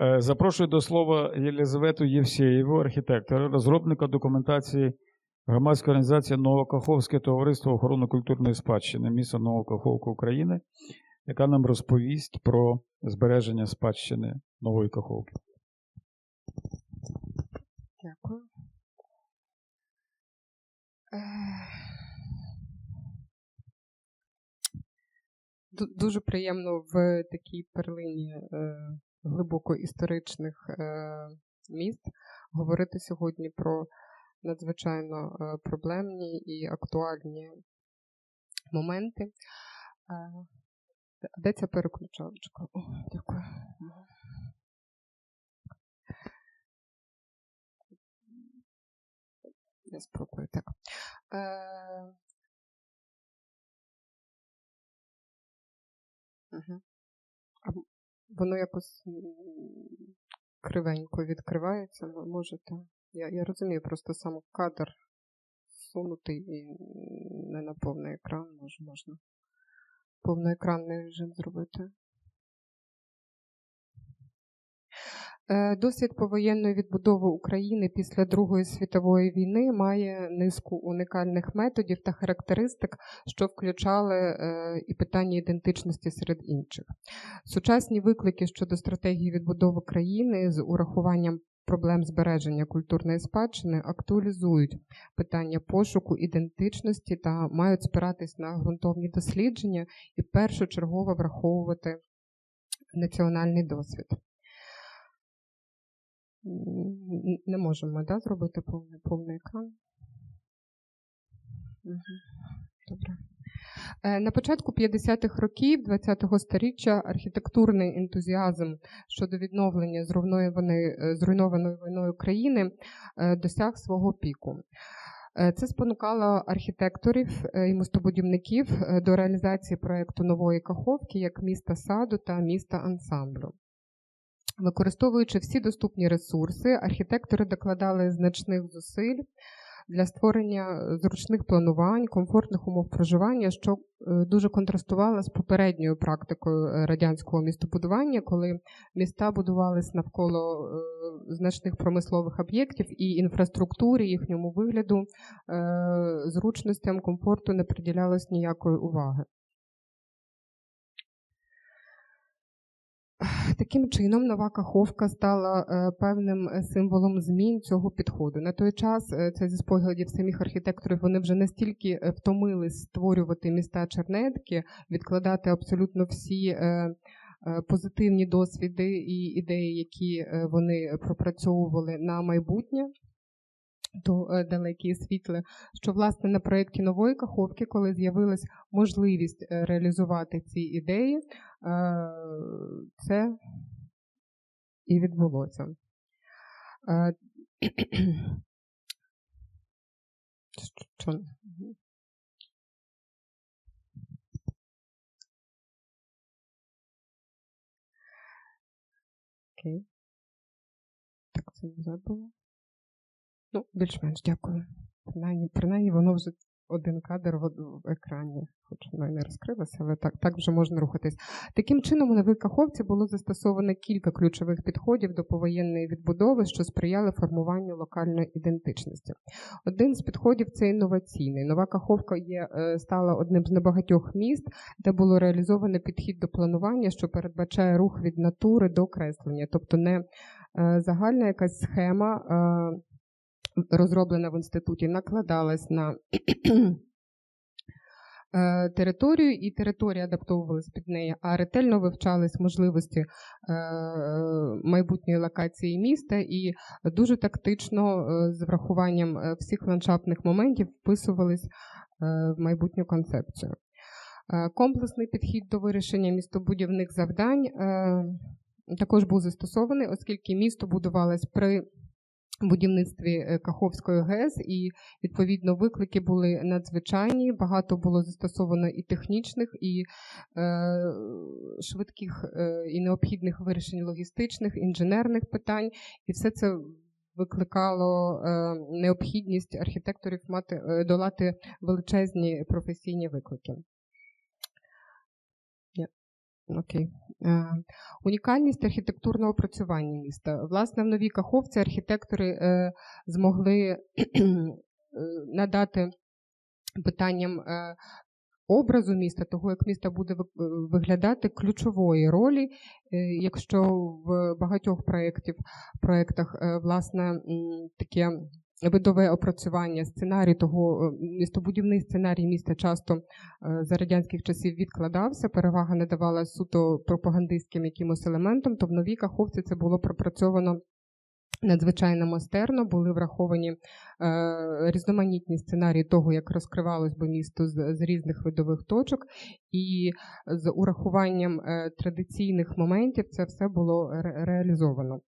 Е, Запрошую до слова Єлизавету Євсєєву, архітектора, розробника документації громадської організації Новокаховське товариство охорони культурної спадщини міста Новокаховка України, яка нам розповість про збереження спадщини Нової Каховки. Дякую. Е, Дуже приємно в такій перлині е, глибоко історичних е, міст говорити сьогодні про надзвичайно е, проблемні і актуальні моменти. Е, де- ця переключалочка? Дякую. Я спробую так. Е... Угу. Воно якось кривенько відкривається, ви можете. Я, я розумію, просто сам кадр сунутий і не на повний екран, може можна повноекранний режим зробити. Досвід повоєнної відбудови України після Другої світової війни має низку уникальних методів та характеристик, що включали е, і питання ідентичності серед інших. Сучасні виклики щодо стратегії відбудови країни з урахуванням проблем збереження культурної спадщини актуалізують питання пошуку ідентичності та мають спиратись на ґрунтовні дослідження і першочергово враховувати національний досвід. Не можемо да, зробити повний, повний екран. Добре. Е, На початку 50-х років ХХ століття архітектурний ентузіазм щодо відновлення зруйнованої, е, війною країни е, досяг свого піку. Це спонукало архітекторів і мостобудівників е, до реалізації проєкту нової Каховки як міста саду та міста ансамблю. Використовуючи всі доступні ресурси, архітектори докладали значних зусиль для створення зручних планувань, комфортних умов проживання, що е, дуже контрастувало з попередньою практикою е, радянського містобудування, коли міста будувались навколо е, значних промислових об'єктів і інфраструктурі, їхньому вигляду, е, зручностям, комфорту не приділялось ніякої уваги. Таким чином, нова каховка стала е, певним е, символом змін цього підходу. На той час е, це зі спогадів самих архітекторів. Вони вже настільки втомились створювати міста чернетки, відкладати абсолютно всі. Позитивні досвіди і ідеї, які вони пропрацьовували на майбутнє, то е, далекі і світле, що власне на проєкті нової каховки, коли з'явилась можливість е, реалізувати ці ідеї, е, це і відбулося. Окей. Так, це не забула. Ну, більш-менш дякую. Принаймні, принаймні воно вже один кадр в, екрані, хоч воно і не розкрилося, але так, так вже можна рухатись. Таким чином, у новій Каховці було застосовано кілька ключових підходів до повоєнної відбудови, що сприяли формуванню локальної ідентичності. Один з підходів це інноваційний. Нова Каховка є, е, стала одним з небагатьох міст, де було реалізовано підхід до планування, що передбачає рух від натури до креслення, тобто не е, загальна якась схема. Розроблена в інституті, накладалась на е, територію, і територія адаптовувалась під неї, а ретельно вивчались можливості е, майбутньої локації міста і дуже тактично е, з врахуванням всіх ландшафтних моментів вписувались в майбутню концепцію. Комплексний підхід до вирішення містобудівних завдань також був застосований, оскільки місто будувалось при будівництві е, Каховської ГЕС, і відповідно виклики були надзвичайні. Багато було застосовано і технічних, і е, швидких е, і необхідних вирішень логістичних, інженерних питань, і все це. Викликало е, необхідність архітекторів мати е, долати величезні професійні виклики. Окей. Е, Унікальність архітектурного опрацювання міста. Власне, в новій Каховці архітектори е, змогли е, надати питанням образу міста, того, як місто буде виглядати, ключової ролі. Якщо в багатьох проєктів, проєктах власне таке видове опрацювання, сценарій того, е, містобудівний сценарій міста часто е, за радянських часів відкладався, перевага не давала суто пропагандистським якимось елементам, то в новій Каховці це було пропрацьовано надзвичайно майстерно, були враховані е, різноманітні сценарії того, як розкривалось би місто з, з різних видових точок, і з урахуванням е, традиційних моментів це все було ре- реалізовано.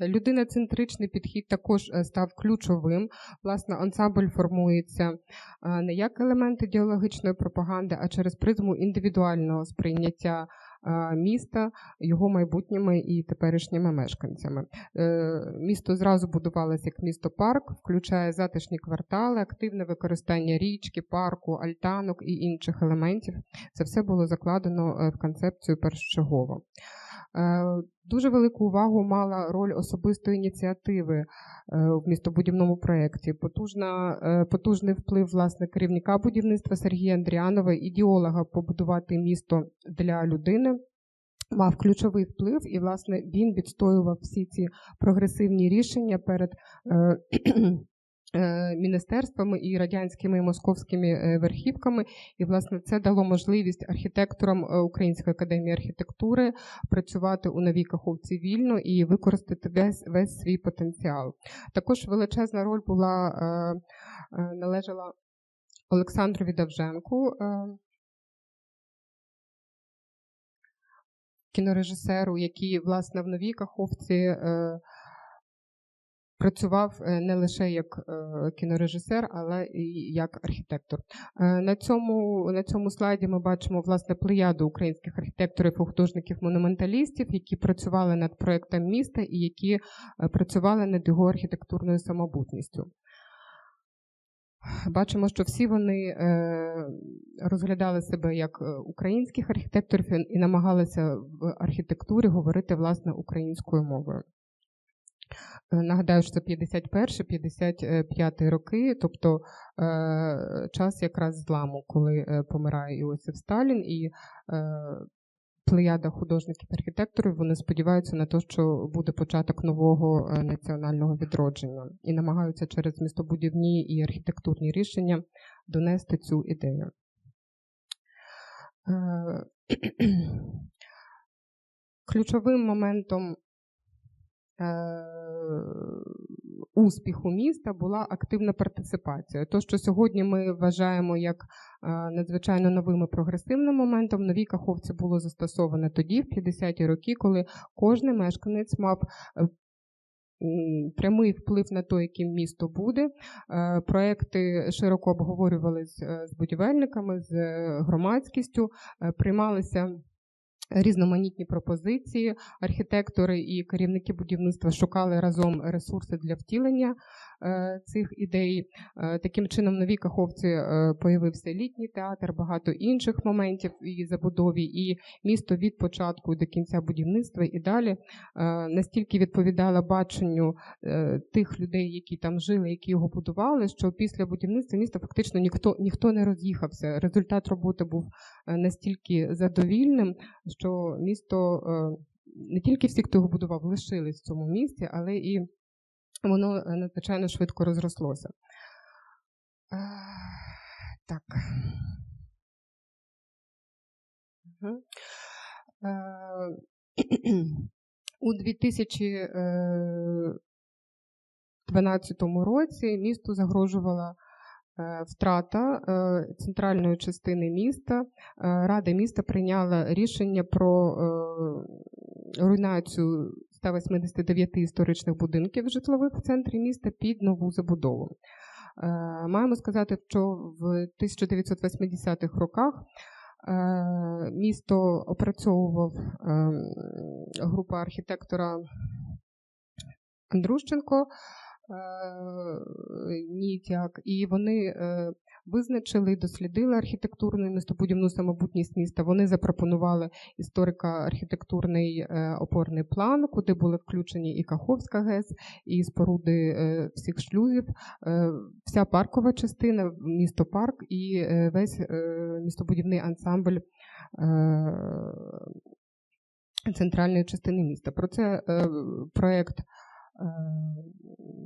Людиноцентричний підхід також е, став ключовим. Власне, ансамбль формується е, не як елемент ідеологічної пропаганди, а через призму індивідуального сприйняття е, міста, його майбутніми і теперішніми мешканцями. Місто зразу будувалося як місто-парк, включає затишні квартали, активне використання річки, парку, альтанок і інших елементів. Це все було закладено в концепцію першочергово. Е, Дуже велику увагу мала роль особистої ініціативи е, в містобудівному проєкті. Потужна, е, потужний вплив власне керівника будівництва Сергія Андріанова, ідеолога побудувати місто для людини. Мав ключовий вплив, і власне він відстоював всі ці прогресивні рішення перед міністерствами і радянськими і московськими е, верхівками. І власне це дало можливість архітекторам е, Української академії архітектури працювати у новій каховці вільно і використати весь, весь свій потенціал. Також величезна роль була е, е, належала Олександрові Давженку. Е, Кінорежисеру, який власне в новій каховці е, працював е, не лише як е, кінорежисер, але і як архітектор. Е, На цьому, на цьому слайді ми бачимо власне плеяду українських архітекторів художників-монументалістів, які працювали над проектом міста і які працювали над його архітектурною самобутністю. Бачимо, що всі вони розглядали себе як українських архітекторів і намагалися в архітектурі говорити власне українською мовою. Е, Нагадаю, що це 51-55 роки, тобто е, час якраз зламу, коли е, помирає Іосиф Сталін, і плеяда художників-архітекторів вони сподіваються на те, що буде початок нового національного відродження, і намагаються через містобудівні і архітектурні рішення донести цю ідею. Ключовим моментом успіху міста була активна партиципація. То, що сьогодні ми вважаємо як е, надзвичайно новим і прогресивним моментом, в новій Каховці було застосоване тоді, в 50-ті роки, коли кожен мешканець мав е, прямий вплив на те, яким місто буде. Е, Проекти широко обговорювались е, з будівельниками, з е, громадськістю, е, приймалися різноманітні пропозиції. Архітектори і керівники будівництва шукали разом ресурси для втілення е, цих ідей. Е, Таким чином, в новій Каховці е, появився літній театр, багато інших моментів і забудові, і місто від початку до кінця будівництва і далі настільки відповідало баченню тих людей, які там жили, які його будували, що після будівництва міста фактично ніхто ніхто не роз'їхався. Результат роботи був настільки задовільним, що місто е, не тільки всі, хто його будував, лишились в цьому місті, але і воно е, надзвичайно швидко розрослося. Е, Так. У 2012 році місту загрожувала втрата е, центральної частини міста. Е, Рада міста прийняла рішення про е, руйнацію 189 історичних будинків житлових в центрі міста під нову забудову. Е, Маємо сказати, що в 1980-х роках е, місто опрацьовував група архітектора Андрущенко НІТЯК, і вони е, визначили, дослідили архітектурну і містобудівну самобутність міста. Вони запропонували історико-архітектурний е, опорний план, куди були включені і Каховська ГЕС, і споруди е, всіх шлюзів, е, вся паркова частина, місто парк і е, весь е, містобудівний ансамбль. е, Центральної частини міста. Про це е, проєкт е,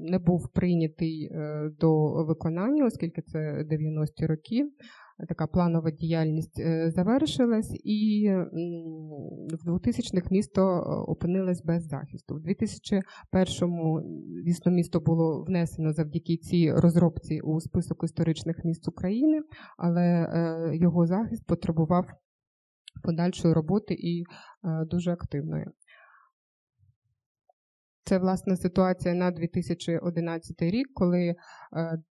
не був прийнятий е, до виконання, оскільки це 90-ті роки. Така планова діяльність е, завершилась, і в 2000-х місто е, опинилось без захисту. В 2001-му, звісно, місто було внесено завдяки цій розробці у список історичних міст України, але е, його захист потребував подальшої роботи і е, дуже активної. Це власне ситуація на 2011 рік, коли е,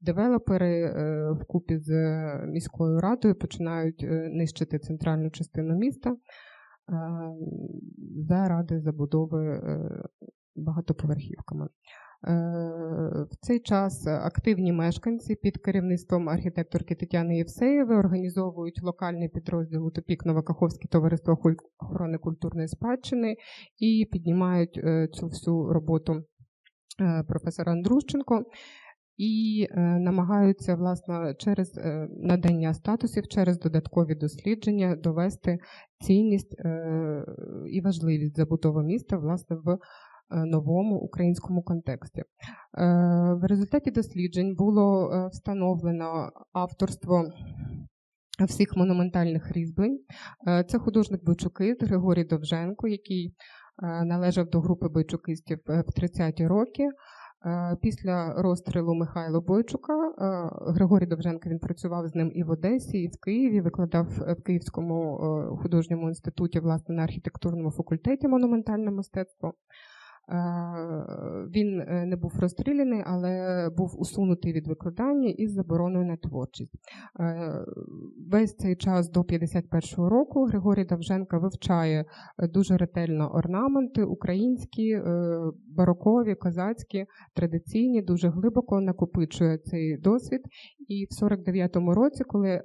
девелопери е, вкупі з е, міською радою починають нищити центральну частину міста заради забудови багатоповерхівками. Е, В цей час активні мешканці під керівництвом архітекторки Тетяни Євсеєвої організовують локальний підрозділ «Утопік Новокаховське товариство охорони культурної спадщини і піднімають е, цю всю роботу е, професора Андрущенко. І намагаються власне через надання статусів, через додаткові дослідження довести цінність і важливість забудови міста власне в новому українському контексті. Е, В результаті досліджень було е, встановлено авторство всіх монументальних різьблень. Е, Це художник Бойчукист Григорій Довженко, який е, належав до групи бойчукистів е, в 30-ті роки. Е, Після розстрілу Михайла Бойчука е, Григорій Довженко він працював з ним і в Одесі, і в Києві. Викладав е, в Київському е, художньому інституті, власне, на архітектурному факультеті монументальне мистецтво. Е, Він е, не був розстріляний, але був усунутий від викладання із забороною на творчість. Е, Весь цей час до 51-го року Григорій Давженко вивчає дуже ретельно орнаменти українські, барокові, козацькі, традиційні, дуже глибоко накопичує цей досвід. І в 49-му році, коли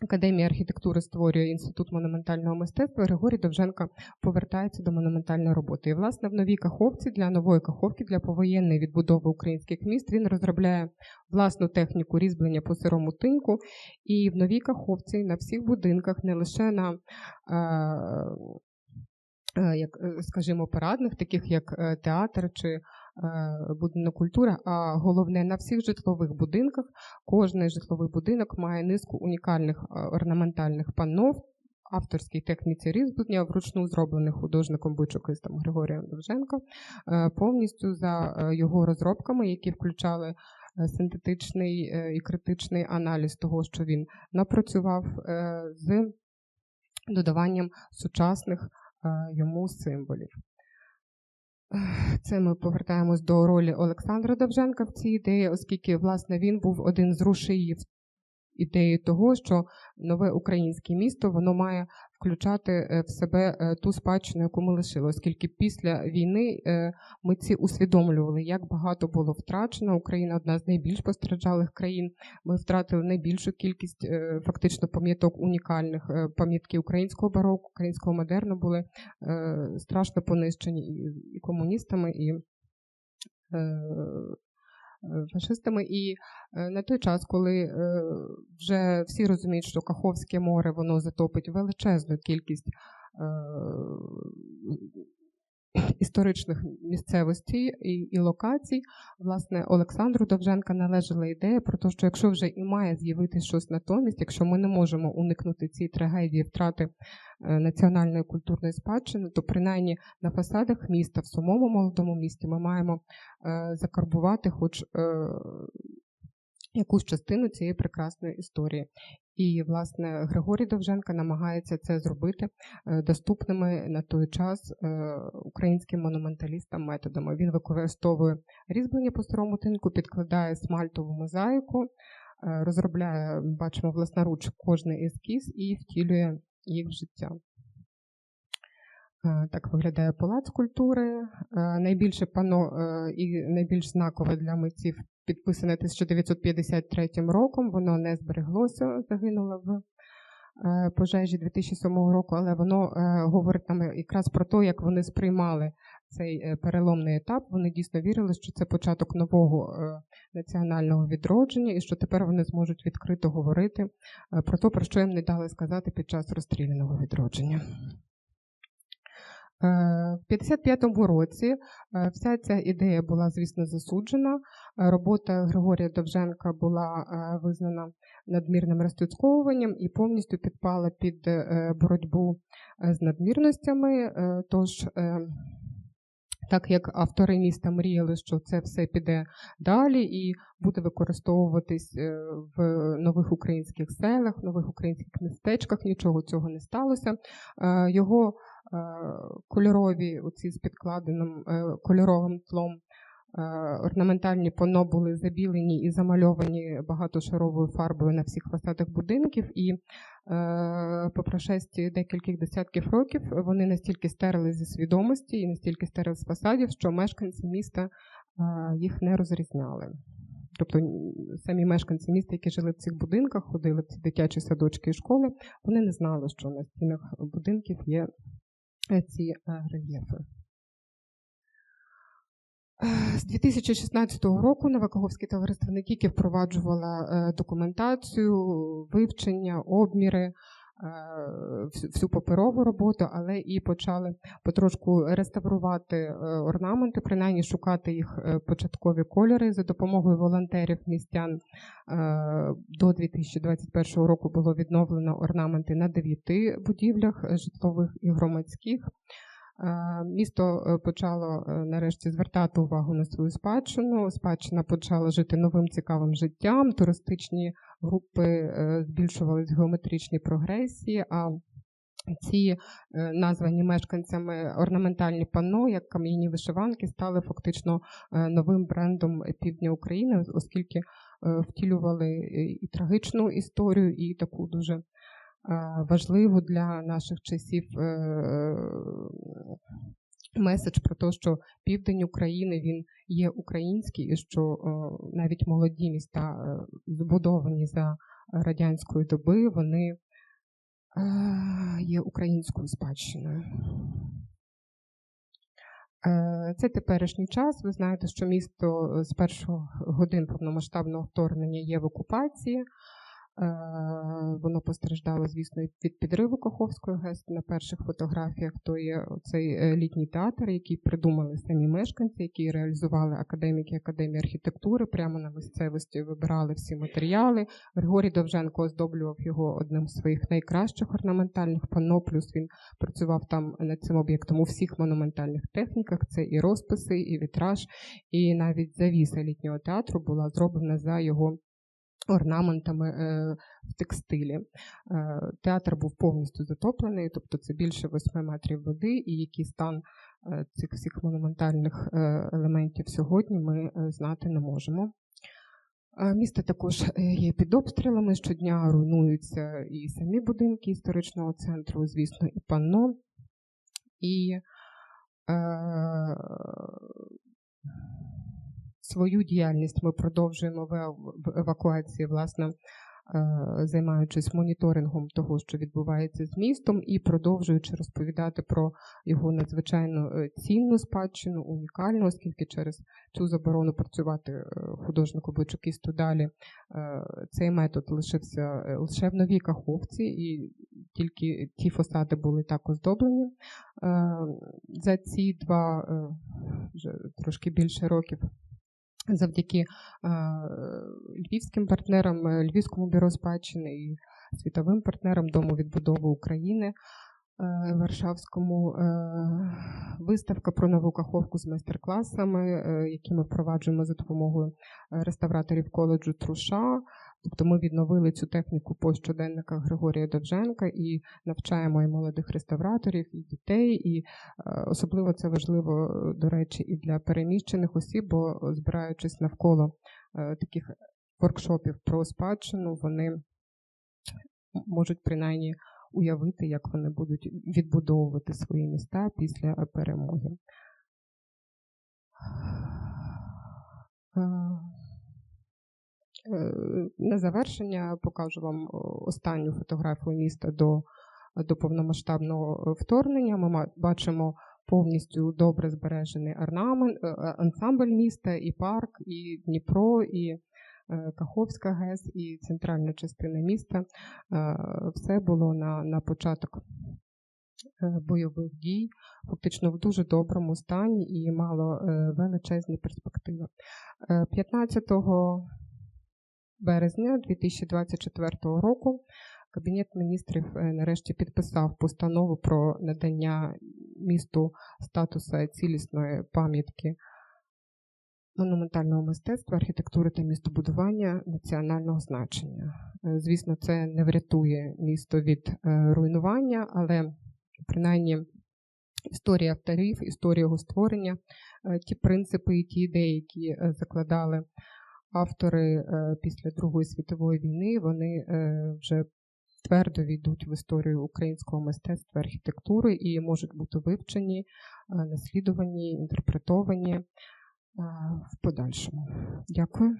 Академія архітектури створює інститут монументального мистецтва. Григорій Довженко повертається до монументальної роботи. І, власне, в новій каховці для нової каховки для повоєнної відбудови українських міст він розробляє власну техніку різьблення по сирому тинку. І в новій каховці на всіх будинках, не лише на е, е, як, е, скажімо, парадних, таких як е, театр чи будинок культури, а головне на всіх житлових будинках Кожний житловий будинок має низку унікальних е, орнаментальних панов, авторській техніці різьблення, вручну зроблених художником бичокистом Григорієм Довженко, е, повністю за е, його розробками, які включали е, синтетичний е, і критичний аналіз того, що він напрацював е, з додаванням сучасних е, йому символів. Це ми повертаємось до ролі Олександра Довженка в цій ідеї, оскільки власне він був один з рушіїв ідеї того, що нове українське місто воно має включати е, в себе е, ту спадщину, яку ми лишили, оскільки після війни е, митці усвідомлювали, як багато було втрачено. Україна одна з найбільш постраждалих країн. Ми втратили найбільшу кількість фактично пам'яток унікальних. Пам'ятки українського бароку, українського модерну були страшно понищені і, комуністами, і фашистами. І е, на той час, коли е, вже всі розуміють, що Каховське море воно затопить величезну кількість. Історичних місцевостей і, і локацій, власне, Олександру Довженка належала ідея про те, що якщо вже і має з'явитися щось натомість, якщо ми не можемо уникнути цієї трагедії втрати е, національної культурної спадщини, то принаймні на фасадах міста, в самому молодому місті, ми маємо е, закарбувати хоч е, якусь частину цієї прекрасної історії. І, власне, Григорій Довженко намагається це зробити е, доступними на той час е, українським монументалістам методами. Він використовує різьблення по старому тинку, підкладає смальтову мозаїку, е, розробляє, бачимо, власноруч кожний ескіз і втілює їх в життя. Так виглядає палац культури. Найбільше пано і найбільш знакове для митців підписане 1953 роком. Воно не збереглося, загинуло в е, пожежі 2007 року, але воно е, говорить нам якраз про те, як вони сприймали цей е, переломний етап. Вони дійсно вірили, що це початок нового національного відродження, і що тепер вони зможуть відкрито говорити про те, про що їм не дали сказати під час розстріляного відродження. Е, В 55-му році е, вся ця ідея була, звісно, засуджена. Е, Робота Григорія Довженка була визнана надмірним розтюцьковуванням і повністю підпала під боротьбу з надмірностями. Тож, так як автори міста мріяли, що це все піде далі і буде використовуватись в нових українських селах, в нових українських містечках, нічого цього не сталося. Його кольорові, оці з підкладеним е, кольоровим тлом. е, Орнаментальні пано були забілені і замальовані багатошаровою фарбою на всіх фасадах будинків, і е, по прошесті декількох десятків років вони настільки стерли зі свідомості і настільки стерли з фасадів, що мешканці міста е, їх не розрізняли. Тобто самі мешканці міста, які жили в цих будинках, ходили в ці дитячі садочки і школи, вони не знали, що на стінах будинків є е, ці е, рельєфи. Е, З 2016 року Новокаговське товариство не тільки впроваджувало е, документацію, вивчення, обміри, всю- паперову роботу, але і почали потрошку реставрувати е, орнаменти, принаймні шукати їх е, початкові кольори за допомогою волонтерів містян. Е, До 2021 року було відновлено орнаменти на дев'яти будівлях житлових і громадських. Е, Місто е, почало е, нарешті звертати увагу на свою спадщину. Спадщина почала жити новим цікавим життям. Туристичні групи збільшувались в геометричній прогресії. А ці названі мешканцями орнаментальні панно, як кам'яні вишиванки, стали фактично новим брендом півдня України, оскільки втілювали і трагічну історію, і таку дуже важливу для наших часів е, меседж про те, що південь України він є український, і що е, навіть молоді міста, е, збудовані за радянської доби, вони е, є українською спадщиною. Е, Це теперішній час. Ви знаєте, що місто е, з перших годин повномасштабного вторгнення є в окупації. Е, Воно постраждало, звісно, від підриву Каховської ГЕС. На перших фотографіях то є цей е, літній театр, який придумали самі мешканці, які реалізували академіки Академії архітектури. Прямо на місцевості вибирали всі матеріали. Григорій Довженко оздоблював його одним з своїх найкращих орнаментальних панно. Плюс він працював там над цим об'єктом у всіх монументальних техніках. Це і розписи, і вітраж, і навіть завіса літнього театру була зроблена за його орнаментами е, в текстилі. Е, Театр був повністю затоплений, тобто це більше 8 метрів води, і який стан е, цих всіх монументальних елементів сьогодні ми знати не можемо. Місто також є під обстрілами. Щодня руйнуються і самі будинки історичного центру, звісно, і панно. І свою діяльність ми продовжуємо в евакуації, власне, е, займаючись моніторингом того, що відбувається з містом, і продовжуючи розповідати про його надзвичайно е, цінну спадщину, унікальну, оскільки через цю заборону працювати е, художнику Бойчукісту далі цей метод лишився лише в новій каховці, і тільки ті фасади були так оздоблені. За ці два вже трошки більше років завдяки е, львівським партнерам, е, Львівському бюро спадщини і світовим партнерам Дому відбудови України. е, Варшавському виставка про нову каховку з майстер-класами, які ми впроваджуємо за допомогою реставраторів коледжу Труша. Тобто ми відновили цю техніку по щоденниках Григорія Довженка і навчаємо і молодих реставраторів, і дітей. І е, особливо це важливо, до речі, і для переміщених осіб, бо збираючись навколо е, таких воркшопів про спадщину, вони можуть принаймні уявити, як вони будуть відбудовувати свої міста після перемоги. Е, е, На завершення покажу вам останню фотографію міста до, до повномасштабного е, вторгнення. Ми бачимо повністю добре збережений орнамент, е, е, ансамбль міста, і парк, і Дніпро, і е, Каховська ГЕС, і центральна частина міста. Е, Все було на, на початок е, бойових дій, фактично в дуже доброму стані і мало е, величезні перспективи. Е, 15 березня 2024 року Кабінет міністрів е, нарешті підписав постанову про надання місту статуса цілісної пам'ятки монументального мистецтва, архітектури та містобудування національного значення. Е, Звісно, це не врятує місто від е, руйнування, але принаймні історія авторів, історія його створення, ті принципи і ті ідеї, які закладали автори е, після Другої світової війни, вони е, вже твердо війдуть в історію українського мистецтва, архітектури і можуть бути вивчені, е, наслідувані, інтерпретовані в подальшому. Дякую.